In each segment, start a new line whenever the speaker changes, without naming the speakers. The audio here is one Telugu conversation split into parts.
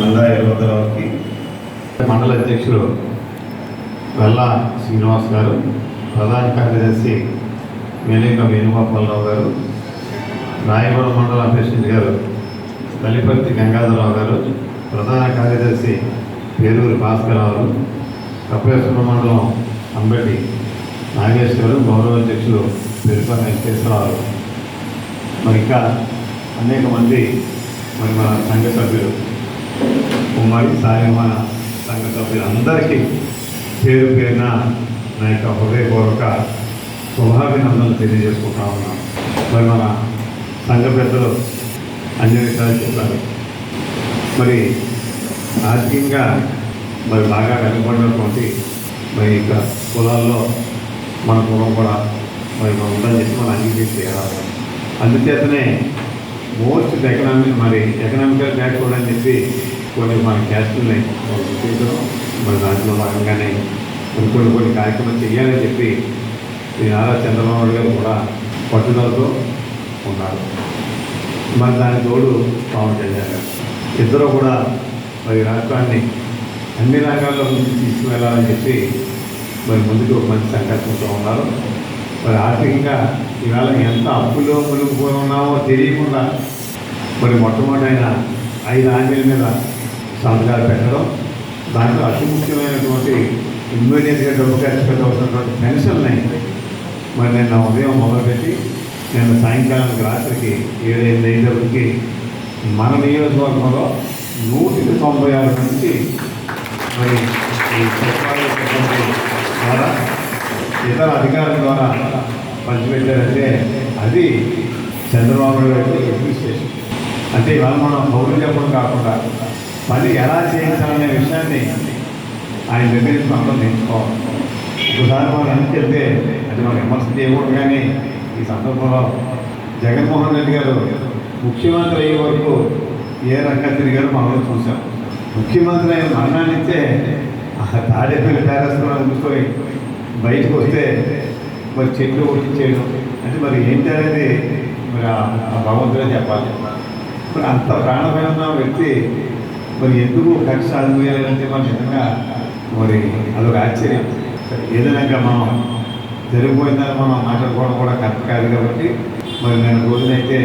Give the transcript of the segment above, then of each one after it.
నందా మండల అధ్యక్షులు వెల్లా శ్రీనివాస్ గారు ప్రధాన కార్యదర్శి మేలిక వేణుగోపాలరావు గారు రాయగూడ మండల ప్రెసిడెంట్ గారు కలిపర్తి గంగాధరరావు గారు ప్రధాన కార్యదర్శి పేరూరి భాస్కరరావు కపేశ్వర మండలం అంబటి నాగేశ్వరు గౌరవ అధ్యక్షులు పెరుప వెంకటేశ్వరరావు. మరి ఇంకా అనేక మంది మరి మన సంఘ సభ్యులు ఉమ్మడి సాయమాన సంఘ సభ్యులందరికీ పేరు పేరున నా యొక్క హృదయపూర్వక శుభాభినందనలు తెలియజేసుకుంటా ఉన్నాను. మరి మన సంఘ పెద్దలు అన్ని విషయాలు చెప్పారు. మరి ఆర్థికంగా మరి బాగా వెనుకబడినటువంటి మరి ఇక కులాల్లో మన కులం కూడా మరి మనం ఉందని చెప్పి మనం అంగీకరించేయాలి అందుచేతనే మోస్ట్ ఎకనామిక్ మరి ఎకనామికల్ బ్యాక్వర్డ్ అని చెప్పి కొన్ని మన క్యాస్టుల్ని వాళ్ళు మన దాంట్లో భాగంగానే కొన్ని కొన్ని కొన్ని కార్యక్రమాలు చేయాలని చెప్పి నారా చంద్రబాబు నాయుడు గారు కూడా పట్టుదలతో ఉన్నారు. మరి దాని తోడు పవన్ కళ్యాణ్ గారు. ఇద్దరు కూడా మరి రాష్ట్రాన్ని అన్ని రంగాల్లో ముందుకు తీసుకువెళ్ళాలని చెప్పి మరి ముందుకు ఒక మంచి సంకల్పంతో ఉన్నారు. మరి ఆర్థికంగా ఇవాళ ఎంత అప్పులో మునిగిపోయి ఉన్నామో తెలియకుండా మరి మొట్టమొదటి ఆయన ఐదు హామీల మీద సంతకాలు పెట్టడం. దాంట్లో అతి ముఖ్యమైనటువంటి ఇమ్మీడియట్గా డబ్బు ఖర్చు పెట్టవలసినటువంటి పెన్షన్ని మరి నిన్న ఉదయం మొదలుపెట్టి నిన్న సాయంకాలానికి రాత్రికి ఏడైదు ఐదుకి మన నియోజకవర్గంలో నూటికి తొంభై ఆరు నుంచి మరి ఈ ద్వారా ఇతర అధికారుల ద్వారా పంచిపెట్టారంటే అది చంద్రబాబు నాయుడు గారి అడ్మినిస్ట్రేషన్. అంటే ఇవాళ మనం పౌరులు చెప్పడం కాకుండా పని ఎలా చేయించాలనే విషయాన్ని ఆయన దగ్గర నుంచి మనం నేర్చుకోవాలి ఒకసారి మనం ఎందుకు చెప్తే అది మనం విమర్శ చేయకూడదు కానీ ఈ సందర్భంలో జగన్మోహన్ రెడ్డి గారు ముఖ్యమంత్రి అయ్యే వరకు ఏ రంగా తిరిగారో మనం చూసాం. ముఖ్యమంత్రి అయిన మరణాన్నిచ్చే ఆ తాడేపల్లి ప్యాలెస్ అనుకుని బయటకు వస్తే మరి చెట్లు ఉడికించేయడం అంటే మరి ఏంటి అనేది మరి ఆ- భగవంతుడే చెప్పాలి. మరి అంత ప్రాణమైన వ్యక్తి మరి ఎందుకు కక్ష సాధించాలంటే మనం నిజంగా మరి అదొక ఆశ్చర్యం. ఏదైనా మనం జరిగిపోయిందని మనం మాట్లాడుకోవడం కూడా కరెక్ట్ కాదు కాబట్టి మరి నేను రోజునైతే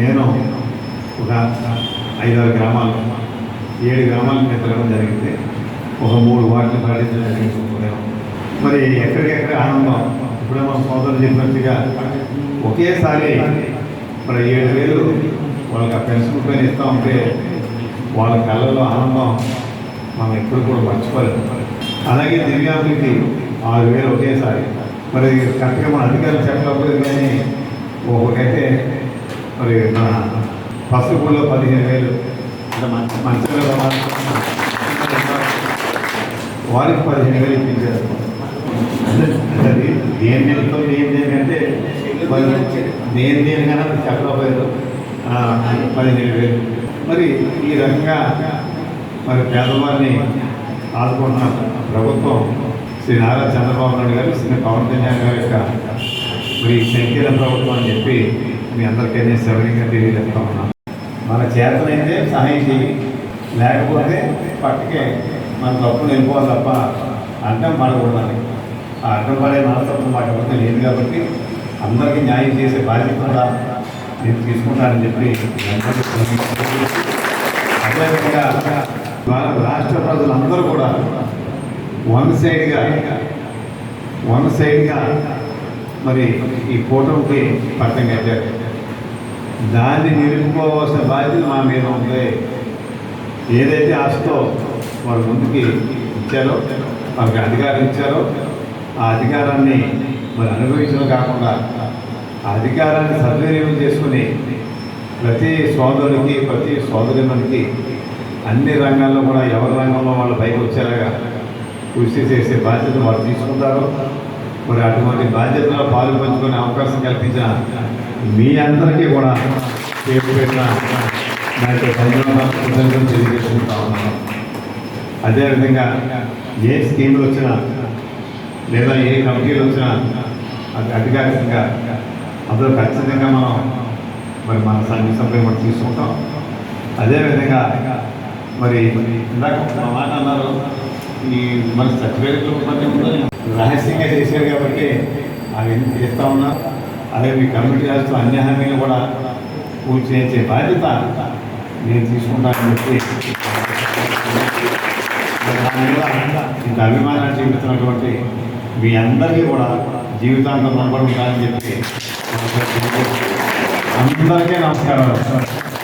నేను ఒక ఐదారు గ్రామాలు ఏడు గ్రామాలకు నేను తిరగడం జరిగింది. ఒక మూడు వాటిని పాటించడం జరిగింది. మరి ఎక్కడికెక్కడ ఆనందం? ఇప్పుడే మన సోదరులు చెప్పినట్టుగా ఒకేసారి మరి ఏడు వేలు వాళ్ళకి ఆ పెన్షన్ పైన ఇస్తూ ఉంటే వాళ్ళ కళ్ళలో ఆనందం మనం ఎప్పుడు కూడా మర్చిపోలేదు అలాగే దివ్యాంగులకి ఆరు వేలు ఒకేసారి. మరి కరెక్ట్గా మన అధికారులు చెప్పకపోలేదు కానీ ఒకటైతే మరి మన పసుపులో పదిహేను వేలు. అంటే మంచి మంచిగా వారికి పదిహేను వేలు ఇప్పించారు. ఏం అది దేని నెలతో ఏం దేనికంటే మరి దేని దేనికైనా చెప్పకపోయారు. ఆ, పదిహేను వేలు. మరి ఈ రకంగా మరి పేదవారిని ఆదుకుంటున్న ప్రభుత్వం శ్రీ నారా చంద్రబాబు నాయుడు గారు శ్రీ పవన్ కళ్యాణ్ గారి యొక్క మరి సంకీర్ణ ప్రభుత్వం అని చెప్పి మీ అందరికీ నేను సవినీయంగా తెలియజేస్తా ఉన్నాను మన చేతనైతే సహాయం చేయి లేకపోతే పట్టుకే మన తప్పు వెళ్ళిపోవాలి తప్ప అడ్డం పడకూడదని ఆ అడ్డం పడే మనస్తత్వం మాకు ఎవరికి లేదు కాబట్టి అందరికీ న్యాయం చేసే బాధ్యత కూడా నేను తీసుకుంటానని చెప్పి అదేవిధంగా రాష్ట్ర ప్రజలందరూ కూడా వన్ సైడ్గా వన్ సైడ్గా మరి ఈ కూటమికి పట్టం కట్టారు. దాన్ని నిలుపుకోవాల్సిన బాధ్యత మా మీద ఉంది. ఏదైతే ఆశతో వారి ముందుకి ఇచ్చారో వాళ్ళకి అధికారం ఇచ్చారో ఆ అధికారాన్ని మరి అనుభవించడం కాకుండా ఆ అధికారాన్ని సద్వినియోగం చేసుకుని ప్రతి సోదరుడికి ప్రతి సోదరునికి అన్ని రంగాల్లో కూడా ఎవరి రంగంలో వాళ్ళు పైకి వచ్చేలాగా కృషి చేసే బాధ్యత వాళ్ళు తీసుకుంటారు. మరి అటువంటి బాధ్యతలో పాలు పంచుకునే అవకాశం కల్పించిన మీ అందరికీ కూడా పేరు పెట్టిన నా యొక్క ధన్యవాదాలు తెలియజేసుకుంటా ఉన్నాను. అదేవిధంగా ఏ స్కీములు వచ్చినా లేదా ఏ కమిటీలు వచ్చినా అది అధికారికంగా అందులో ఖచ్చితంగా మనం మరి మన సంఘ సభ్యులు మనం తీసుకుంటాం. అదేవిధంగా మరి ఇందాక ఒక మాట అన్నారు. ఈ మన సర్టిఫికేట్లు ఇబ్బంది ఉందని రహస్యంగా చేశారు కాబట్టి అవన్నీ చేస్తూ ఉన్నారు? అదే మీ కమిటీ చేస్తూ అన్ని హామీలు కూడా పూర్తి చేసే బాధ్యత నేను తీసుకుంటానని చెప్పి దాని మీద ఇంత అభిమానాలు చూపిస్తున్నటువంటి మీ అందరికీ కూడా జీవితాంతం రుణపడి ఉంటానని చెప్పి. అందరికీ నమస్కారాలు.